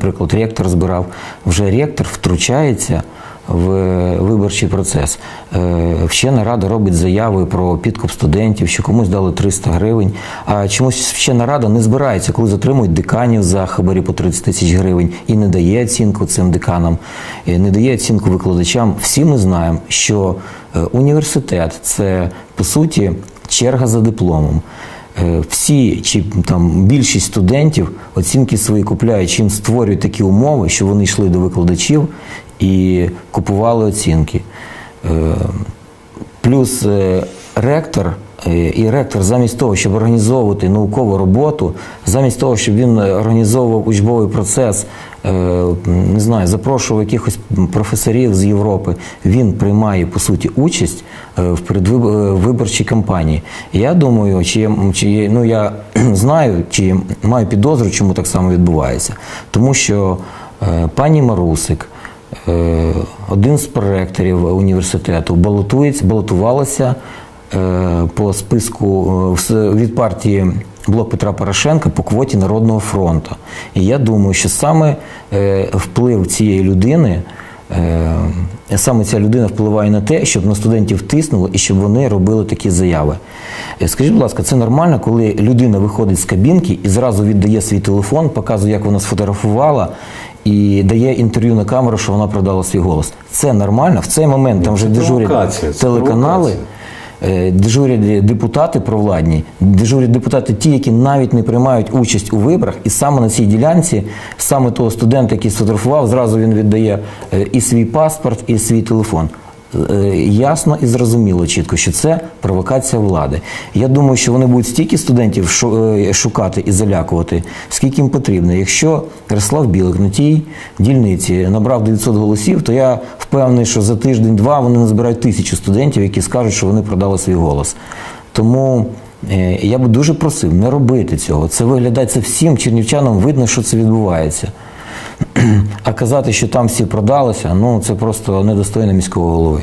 Наприклад, ректор збирав, вже ректор втручається в виборчий процес. Вчена рада робить заяви про підкуп студентів, що комусь дали 300 гривень, а чомусь вчена рада не збирається, коли затримують деканів за хабарі по 30 тисяч гривень і не дає оцінку цим деканам, не дає оцінку викладачам. Всі ми знаємо, що е, університет це по суті черга за дипломом. Е, всі чи там більшість студентів оцінки свої купляють, чим створюють такі умови, що вони йшли до викладачів і купували оцінки. Е, Плюс е, ректор. Е, І ректор замість того, щоб організовувати наукову роботу, замість того, щоб він організовував учбовий процес, е, не знаю, запрошував якихось професорів з Європи, він приймає по суті участь е, в передвиборчій кампанії. Я думаю, чи, чи ну я знаю, чи маю підозру, чому так само відбувається. Тому що е, пані Марусик. Е, один з проректорів університету балотується, балотувалася е, по списку е, від партії Блок Петра Порошенка по квоті Народного фронту. І я думаю, що саме е, вплив цієї людини. е, Саме ця людина впливає на те, щоб на студентів тиснуло і щоб вони робили такі заяви. Е, Скажіть, будь ласка, це нормально, коли людина виходить з кабінки і зразу віддає свій телефон, показує, як вона сфотографувала, і дає інтерв'ю на камеру, що вона продала свій голос. Це нормально. В цей момент там вже дежурять телеканали, е, дежурять депутати провладні, дежурять депутати ті, які навіть не приймають участь у виборах, і саме на цій ділянці, саме того студента, який сфотографував, зразу він віддає е, і свій паспорт, і свій телефон. Е, Ясно і зрозуміло чітко, що це провокація влади. Я думаю, що вони будуть стільки студентів е, шукати і залякувати, скільки їм потрібно. Якщо Ярослав Білик на тій дільниці набрав 900 голосів, то я впевнений, що за тиждень-два вони назбирають тисячі студентів, які скажуть, що вони продали свій голос. Тому е, я би дуже просив не робити цього. Це виглядає це всім чернівчанам видно, що це відбувається. А казати, що там всі продалися, ну це просто недостойно міського голови.